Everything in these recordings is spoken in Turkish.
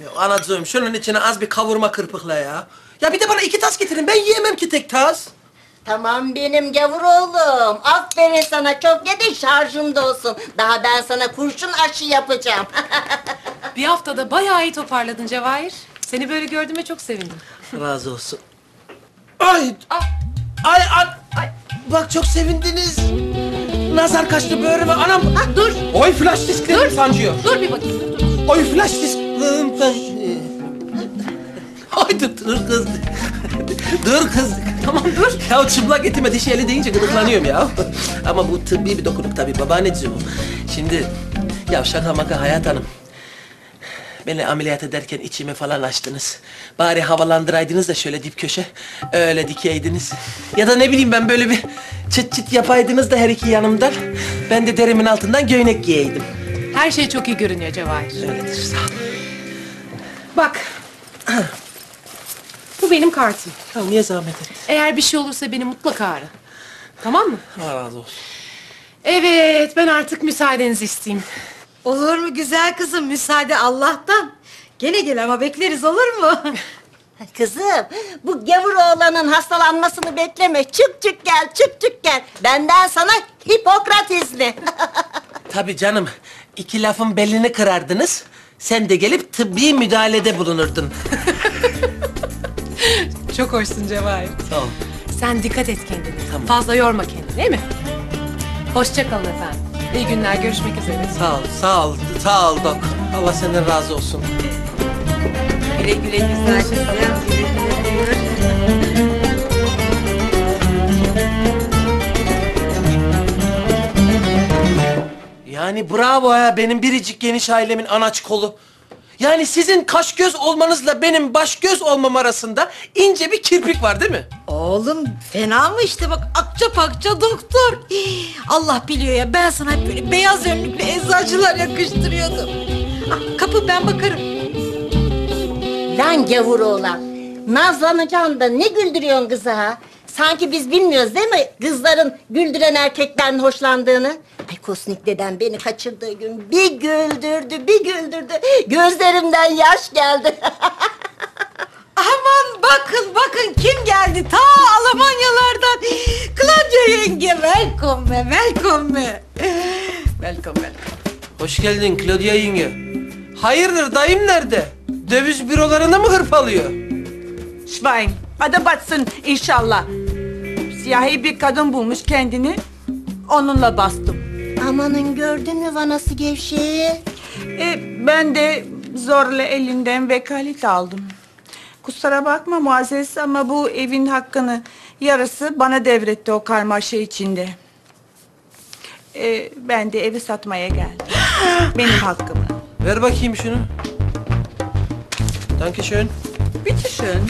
Ya anacığım şunun içine az bir kavurma kırpıkla ya. Ya bir de bana iki tas getirin. Ben yiyemem ki tek tas. Tamam benim gavur oğlum. Aferin sana çok ye de şarjım da olsun. Daha ben sana kurşun aşı yapacağım. Bir haftada bayağı iyi toparladın Cevahir. Seni böyle gördüğüme çok sevindim. Razı olsun. Ay! Ah. Ay, ay, ay. Bak çok sevindiniz. Nazar kaçtı böğrüme. Anam. Ah, dur, Oy flash disklerim sancıyor. dur bir bakayım. Dur, dur. Oy flash disk. Ay dur, dur kız. dur kız. Tamam dur. Ya çıplak etime dişi eli deyince gıdıklanıyorum ya. Ama bu tıbbi bir dokunuk tabii babaanneciğim. Şimdi ya şaka maka Hayat Hanım. Beni ameliyat ederken içimi falan açtınız. Bari havalandıraydınız da şöyle dip köşe. Öyle dikeydiniz. Ya da ne bileyim ben böyle bir çıt çıt yapaydınız da her iki yanımdan. Ben de derimin altından göğnek giyeydim. Her şey çok iyi görünüyor Cevahir. Öyledir sağ ol. Bak. Bu benim kartım. Ya niye zahmet ettin? Eğer bir şey olursa beni mutlaka ara. Tamam mı? Allah razı olsun. Evet, ben artık müsaadenizi isteyeyim. Olur mu güzel kızım müsaade Allah'tan. Gene gel ama bekleriz olur mu? Kızım bu gavur oğlanın hastalanmasını bekleme. Çık çık gel çık çık gel. Benden sana Hipokrat izni. Tabii canım. iki lafın belini kırardınız. Sen de gelip tıbbi müdahalede bulunurdun. Çok hoşsun Cevahir. Sağ ol. Sen dikkat et kendine. Tamam. Fazla yorma kendini değil mi? Hoşça kalın efendim. İyi günler, görüşmek üzere. Sağ ol, sağ ol, sağ ol Dok. Allah senden razı olsun. güle güle güzel. Güle güle Yani bravo ya benim biricik geniş ailemin anaç kolu. Yani sizin kaş göz olmanızla benim baş göz olmam arasında ince bir kirpik var değil mi? Oğlum fena mı işte bak akça pakça doktor. Hii, Allah biliyor ya ben sana hep böyle beyaz önlüklü eczacılar yakıştırıyordum. Ah, kapı ben bakarım. Lan gavur oğlan. Nazlanacaksın da ne güldürüyorsun kızı ha? Sanki biz bilmiyoruz değil mi kızların güldüren erkeklerin hoşlandığını? Ay Kosnik deden beni kaçırdığı gün bir güldürdü, bir güldürdü. Gözlerimden yaş geldi. Aman bakın bakın kim geldi ta Almanyalardan. Claudia yenge welcome welcome. Welcome welcome. Hoş geldin Claudia yenge. Hayırdır dayım nerede? Döviz bürolarını mı hırpalıyor? Schwein. Hadi batsın inşallah. Siyahi bir kadın bulmuş kendini. Onunla bastım. Amanın gördün mü vanası gevşeği? E, ben de zorla elinden vekalet aldım. Kusura bakma Muazzez ama bu evin hakkını yarısı bana devretti o karmaşa içinde. E, ben de evi satmaya geldim. Benim hakkımı. Ver bakayım şunu. Dankeschön. Bitteschön.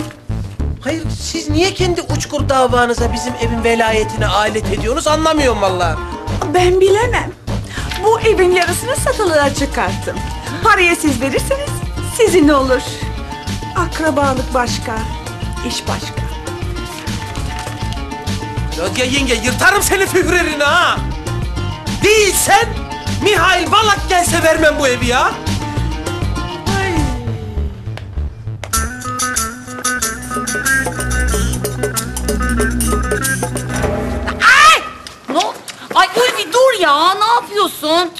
Hayır siz niye kendi uçkur davanıza bizim evin velayetini alet ediyorsunuz anlamıyorum vallahi. Ben bilemem. Bu evin yarısını satılığa çıkarttım. Parayı siz verirseniz sizin olur. Akrabalık başka, iş başka. Claudia yenge yırtarım seni führerini ha. Değilsen Mihail Balak gelse vermem bu evi ya. Ay Ulvi dur ya ne yapıyorsun?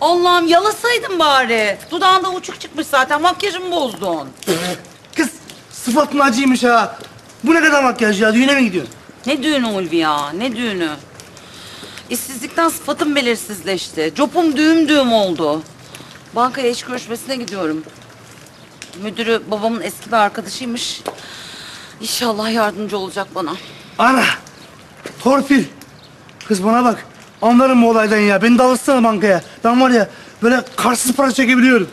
Allah'ım yalasaydın bari. Dudağında uçuk çıkmış zaten makyajımı bozdun. Kız sıfatın acıymış ha. Bu ne kadar makyaj ya? Düğüne mi gidiyorsun? Ne düğünü Ulvi ya ne düğünü? İşsizlikten sıfatım belirsizleşti. Copum düğüm düğüm oldu. Bankaya iş görüşmesine gidiyorum. Müdürü babamın eski bir arkadaşıymış. İnşallah yardımcı olacak bana. Ana! Torpil! Kız bana bak. Anlarım bu olaydan ya. Beni de alırsana bankaya. Ben var ya böyle karsız para çekebiliyorum.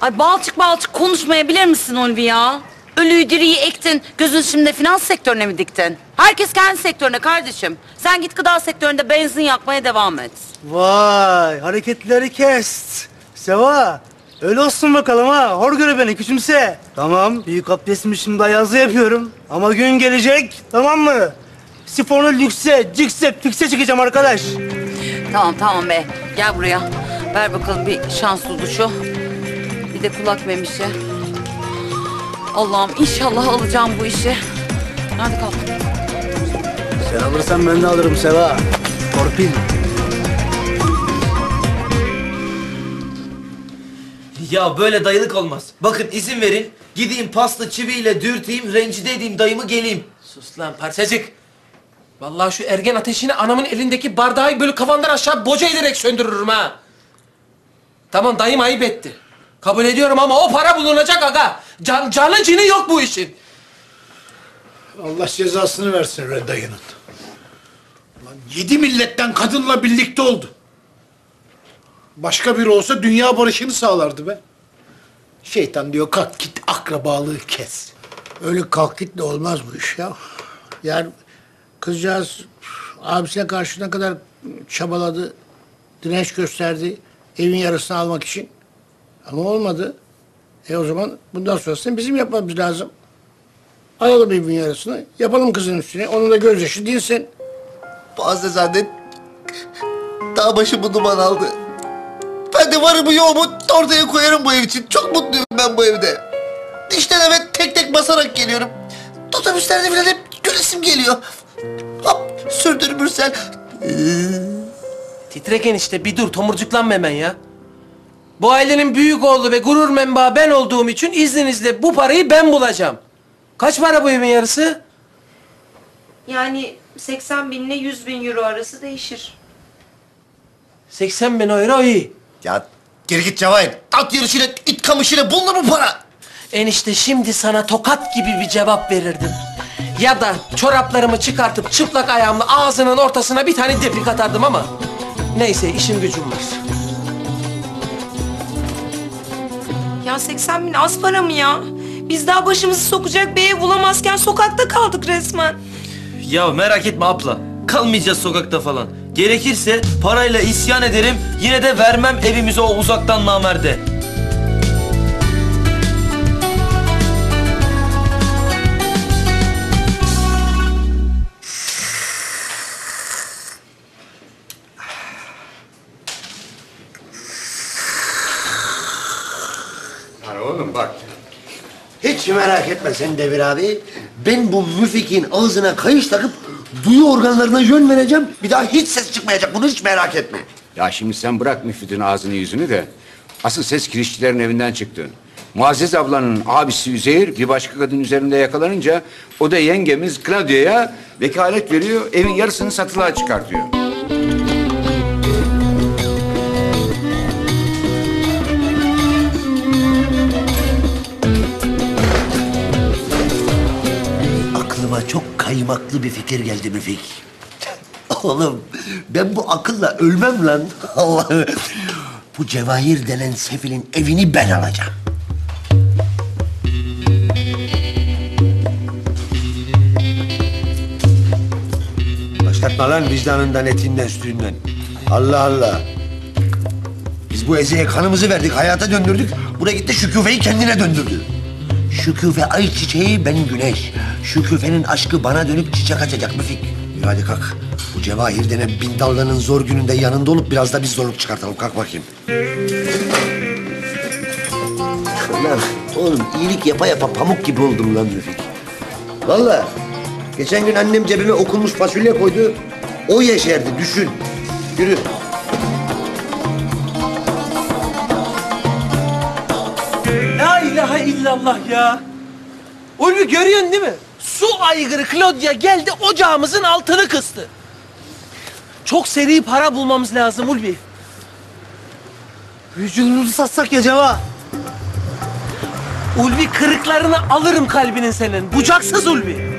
Ay balçık balçık konuşmayabilir misin Ulvi ya? Ölüyü diriyi ektin, gözün şimdi finans sektörüne mi diktin? Herkes kendi sektörüne kardeşim. Sen git gıda sektöründe benzin yakmaya devam et. Vay hareketleri kes. Seva. Öyle olsun bakalım ha. Hor göre beni küçümse. Tamam büyük abdestimi şimdi ayazı yapıyorum. Ama gün gelecek tamam mı? Sifonu lükse, cikse, fikse çıkacağım arkadaş. Tamam tamam be, gel buraya. Ver bakalım bir şans duşu. Bir de kulak memişi. Allah'ım inşallah alacağım bu işi. Nerede kaldı? Sen alırsan ben de alırım Seva. Torpil. Ya böyle dayılık olmaz. Bakın izin verin. Gideyim paslı çiviyle dürteyim, rencide edeyim dayımı geleyim. Sus lan parçacık. Vallahi şu ergen ateşini anamın elindeki bardağı böyle kafandan aşağı boca ederek söndürürüm ha. Tamam dayım ayıp etti. Kabul ediyorum ama o para bulunacak aga. Can, canı cini yok bu işin. Allah cezasını versin Red dayının. Lan yedi milletten kadınla birlikte oldu. Başka biri olsa dünya barışını sağlardı be. Şeytan diyor kalk git akrabalığı kes. Öyle kalk git de olmaz bu iş ya. Yani kızcağız abisine karşı ne kadar çabaladı, direnç gösterdi evin yarısını almak için. Ama olmadı. E o zaman bundan sonrasını bizim yapmamız lazım. Alalım evin yarısını, yapalım kızın üstüne. Onun da gözyaşı dinsin. Bazezade dağ başı bu duman aldı. Ben de varımı yoğumu ortaya koyarım bu ev için. Çok mutluyum ben bu evde. İşten eve tek tek basarak geliyorum. Otobüslerde bile hep gülesim geliyor. Hop sürdür Mürsel. Titreken işte bir dur tomurcuklanma hemen ya. Bu ailenin büyük oğlu ve gurur menbaı ben olduğum için izninizle bu parayı ben bulacağım. Kaç para bu evin yarısı? Yani 80 bin ile 100 bin euro arası değişir. 80 bin euro iyi. Ya geri git Cevahir. At yarışıyla, it kamışıyla bulunur mu para? Enişte şimdi sana tokat gibi bir cevap verirdim. Ya da çoraplarımı çıkartıp çıplak ayağımla ağzının ortasına bir tane depik atardım ama... Neyse işim gücüm var. Ya 80 bin az para mı ya? Biz daha başımızı sokacak bir ev bulamazken sokakta kaldık resmen. Ya merak etme abla. Kalmayacağız sokakta falan. Gerekirse parayla isyan ederim. Yine de vermem evimize o uzaktan namerde. Hiç merak etme sen Devir abi. Ben bu müfikin ağzına kayış takıp duyu organlarına yön vereceğim. Bir daha hiç ses çıkmayacak. Bunu hiç merak etme. Ya şimdi sen bırak müfidin ağzını yüzünü de. Asıl ses kirişçilerin evinden çıktı. Muazzez ablanın abisi Üzeyir bir başka kadın üzerinde yakalanınca o da yengemiz Claudia'ya vekalet veriyor. Evin yarısını satılığa çıkartıyor. Kaymaklı bir fikir geldi Müfik. Oğlum ben bu akılla ölmem lan. Allah. Bu Cevahir denen sefilin evini ben alacağım. Başlatma lan vicdanından, etinden, sütünden. Allah Allah. Biz bu Eze'ye kanımızı verdik, hayata döndürdük. Buraya gitti Şükufe'yi kendine döndürdü. Şüküfe ay çiçeği, ben güneş. Şüküfe'nin aşkı bana dönüp çiçek açacak Müfik. Yürü hadi kalk. Bu Cevahir denen bin dallanın zor gününde yanında olup biraz da biz zorluk çıkartalım. Kalk bakayım. Lan oğlum iyilik yapa yapa pamuk gibi oldum lan Müfik. Vallahi geçen gün annem cebime okunmuş fasulye koydu. O yeşerdi düşün. Yürü. İllallah ya. Ulvi görüyorsun değil mi? Su aygırı Claudia geldi ocağımızın altını kıstı. Çok seri para bulmamız lazım Ulvi. Vücudumuzu satsak ya Ceva. Ulvi kırıklarını alırım kalbinin senin. Bucaksız Ulvi.